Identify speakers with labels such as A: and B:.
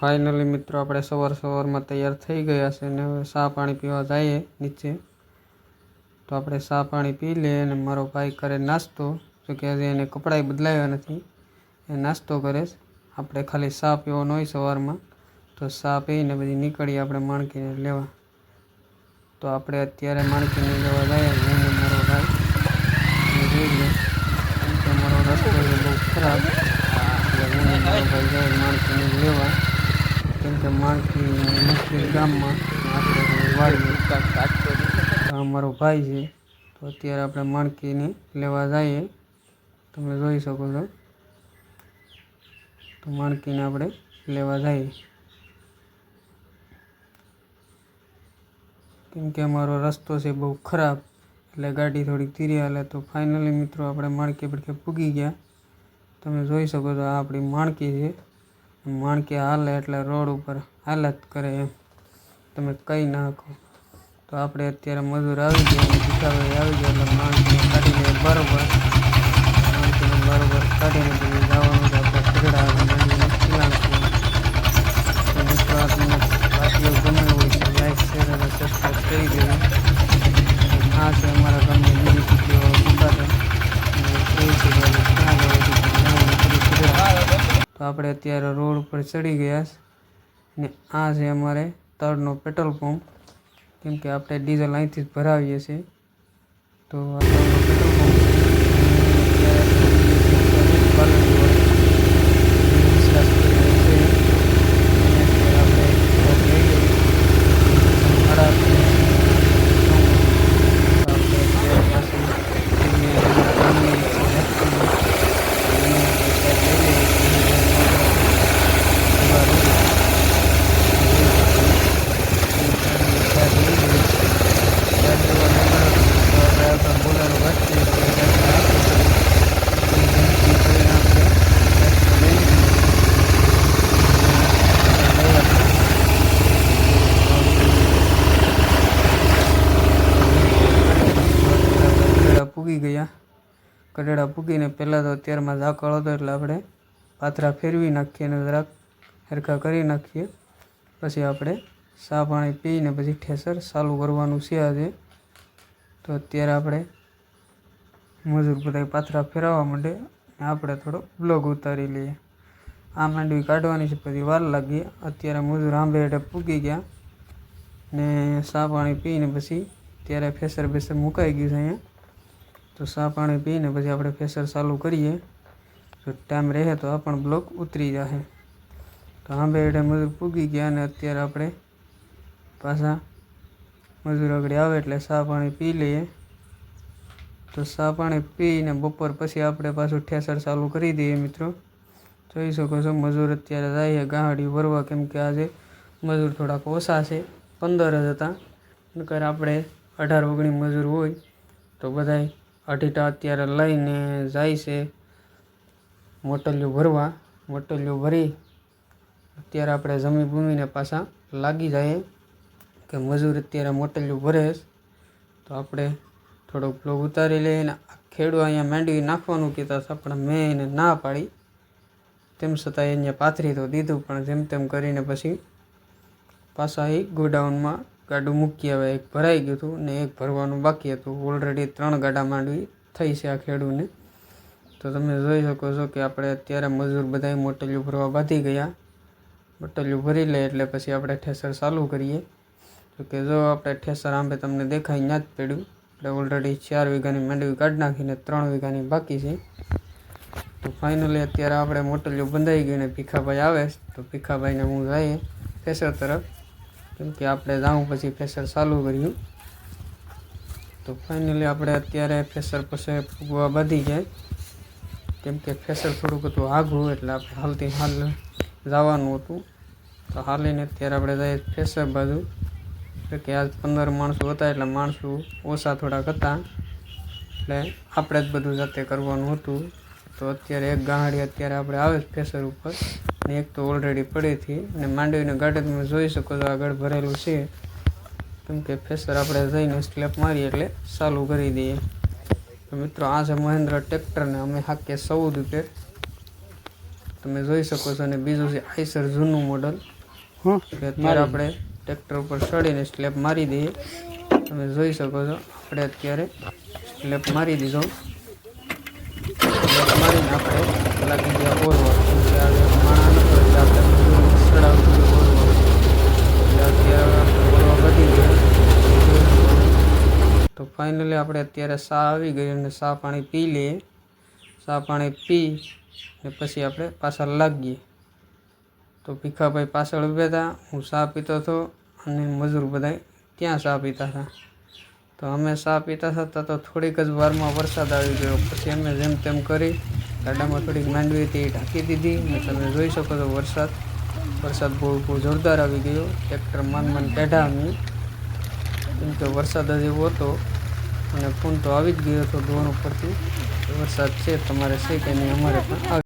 A: Finally મિત્રો, આપણે સવાર સવારમાં તૈયાર થઈ ગયા છે અને હવે ચા પાણી પીવા જઈએ નીચે. તો આપણે ચા પાણી પી લઈએ અને મારો ભાઈ કરે નાસ્તો. જો કે હજી એને કપડાં બદલાવ્યા નથી. એ નાસ્તો કરે છે. આપણે ખાલી ચા પીવાનો હોય સવારમાં. તો ચા પીને પછી નીકળીએ આપણે માણકીને લેવા. તો આપણે અત્યારે માણકીને લેવા જઈએ હું અને મારો ભાઈ. અને જોઈ લે. કેમ કે મારો રસ્તો છે બહુ ખરાબ એટલે હું અને મારો ભાઈ જાય માણકીને લેવા કેમ કે માણકી મુસ્લિમ ગામમાં આપણે વાડીએ આ મારો ભાઈ છે તો અત્યારે આપણે માણકીને લેવા જઈએ તમે જોઈ શકો છો તો માણકીને આપણે લેવા જઈએ કેમ કે અમારો રસ્તો છે બહુ ખરાબ એટલે ગાડી થોડીક ધીરી હાલે તો ફાઇનલી મિત્રો આપણે માણકી પડકે પૂગી ગયા તમે જોઈ શકો છો આ આપણી માણકી છે માણકી હાલે એટલે રોડ ઉપર હાલત કરે એમ. તમે કહી. નાખો તો આપણે અત્યારે મજૂર આવી ગયા ભીખાભાઈ આવી ગયા એટલે માણકીને કાઢીને બરોબર માણકીને બરોબર કાઢીને જવાનું આપણે ખગડા માંડીને ખીલાણશું તો મિત્રો આ તમને વાતીઓ ગમે હોય તો લાઈક શેર અને સબસ્ક્રાઈબ કરી દેવું આ છે અમારા ગામની બીજી કીટીઓ ઊભા છે અને એ છે કે હવે ક્યાં જવું છે તો જવાનું થોડું ખગડા તો આપણે અત્યારે રોડ ઉપર ચડી ગયા છે. ને આ છે અમારે તળનો પેટ્રોલ પંપ. કેમ કે આપણે ડીઝલ અહીંથી જ ભરાવીએ છીએ. તો આ પેટ્રોલ પંપ પૂગી ગયા. કડેડા પૂગીને પહેલાં તો અત્યારમાં ઝાકળ હતો એટલે આપણે પાથરા ફેરવી નાખીએ અને જરાક હરખા કરી નાખીએ. પછી આપણે સા પાણી પીને પછી ઠેસર ચાલુ કરવાનું છે આજે. તો અત્યારે આપણે મજૂર બધા પાથરા ફેરવવા ને આપણે થોડો બ્લોગ ઉતારી લઈએ. આ માંડવી કાઢવાની છે, પછી વાર લાગી. અત્યારે મજૂર આંબે હેઠે પૂગી ગયા ને સા પાણી પીને પછી ત્યારે ફેસર બેસર મુકાઈ ગયું છે અહીંયા. તો સા પાણી પીને પછી આપણે પ્રેશર ચાલુ કરીએ. જો ટાઈમ રહે તો આ પણ બ્લોક ઉતરી જશે તો આંબે એડે મજૂર પૂગી ગયા અને અત્યારે આપણે પાછા મજૂર આગળ આવે એટલે સા પાણી પી લઈએ. તો સા પાણી પીને બપોર પછી આપણે પાછું ઠેસર ચાલુ કરી દઈએ મિત્રો. જોઈ શકો છો મજૂર અત્યારે જાય ગાહડી ભરવા કેમ કે આજે મજૂર થોડાક ઓછા છે, પંદર જ હતા. નકર આપણે અઢાર ઓગણી મજૂર હોય તો બધાય અઢીટા અત્યારે લઈને જાય છે. મોટલિયું ભરવા, મોટલિયું ભરી અત્યારે આપણે જમી ભૂમીને પાછા લાગી જાય કે મજૂર અત્યારે મોટલિયું ભરે તો આપણે થોડોક બ્લોગ ઉતારી લઈએ ને આ ખેડૂત અહીંયા માંડવી નાખવાનું કહેતા હતા, પણ મેં એને ના પાડી. તેમ છતાં એને પાથરી તો દીધું, પણ જેમ તેમ કરીને પછી પાછા એ ગોડાઉનમાં ગાડું મૂકી આવે એક ભરાઈ ગયું હતું ને એક ભરવાનું બાકી હતું. ઓલરેડી ત્રણ ગાડા માંડવી થઈ છે આ ખેડૂને. તો તમે જોઈ શકો છો કે આપણે અત્યારે મજૂર બધાય મોટલિયું ભરવા બાંધી ગયા. મોટલિયું ભરી લે એટલે પછી આપણે ઠેસર ચાલુ કરીએ. તો કે જો આપણે ઠેસર આંબે તમને દેખાય ત્યાં જ પડ્યું. આપણે ઓલરેડી ચાર વીઘાની માંડવી કાઢી નાખીને ત્રણ વીઘાની બાકી છે. તો ફાઇનલી અત્યારે આપણે મોટલિયું બંધાઈ ગઈ ને ભીખાભાઈ આવે. તો ભીખાભાઈને હું જઈએ ઠેસર તરફ. કેમ કે આપણે જાઉં પછી ફેસર ચાલુ કર્યું. તો ફાઇનલી આપણે અત્યારે ફેસર પછી ફૂગવા બધી જાય. કેમ કે ફેસર થોડુંક હતું આઘું એટલે આપણે હાલતી હાલ જવાનું હતું. તો હાલીને અત્યારે આપણે જઈએ ફેસર બાજુ. એટલે કે આજ પંદર માણસો હતા એટલે માણસો ઓછા થોડાક હતા. એટલે આપણે જ બધું જાતે કરવાનું હતું. તો અત્યારે એક ગાંડી અત્યારે આપણે આવે ફેસર ઉપર. એક તો ઓલરેડી પડી હતી અને માંડવીને ગાર્ડન તમે જોઈ શકો છો આગળ ભરેલું છે. કેમ કે ફેસર આપણે જઈને સ્લેપ મારીએ એટલે ચાલુ કરી દઈએ. તો મિત્રો આ છે મહેન્દ્ર ટ્રેક્ટરને અમે હાકીએ ચૌદ ઉપર તમે જોઈ શકો છો અને બીજું છે આઈસર જૂનું મોડલ અત્યારે આપણે ટ્રેક્ટર ઉપર ચડીને સ્લેપ મારી દઈએ. તમે જોઈ શકો છો આપણે અત્યારે સ્લેપ મારી દીધો. સ્લેપ મારીને આપણે લાગી ગયા ઓરવા કેમ કે આ એક માણા નતો એટલે આપણે બધું સડાવતું હતું ઓરવા એટલે અત્યારે આપણે ઓરવા વધી ગયા તો ફાઇનલી આપણે અત્યારે સા આવી ગઈ અને સા પાણી પી લઈએ. સા પાણી પી ને પછી આપણે પાછા લાગીએ. તો ભીખાભાઈ પાછળ ઊભા હતા, હું સા પીતો હતો અને મજૂર બધા ત્યાં સા પીતા હતા. તો અમે સા પીતા હતા તો થોડીક જ વારમાં વરસાદ આવી ગયો. પછી અમે જેમ તેમ કરી ગાડામાં થોડીક માંડવી હતી એ ઢાંકી દીધી અને તમે જોઈ શકો છો વરસાદ. વરસાદ બહુ બહુ જોરદાર આવી ગયો. ટ્રેક્ટર માન માન કાઢ્યા અમે. કેમ કે વરસાદ જ એવો હતો. અને ફોન તો આવી જ ગયો હતો ધોરણ ઉપરથી. વરસાદ છે, તમારે છે કે નહીં, અમારે પણ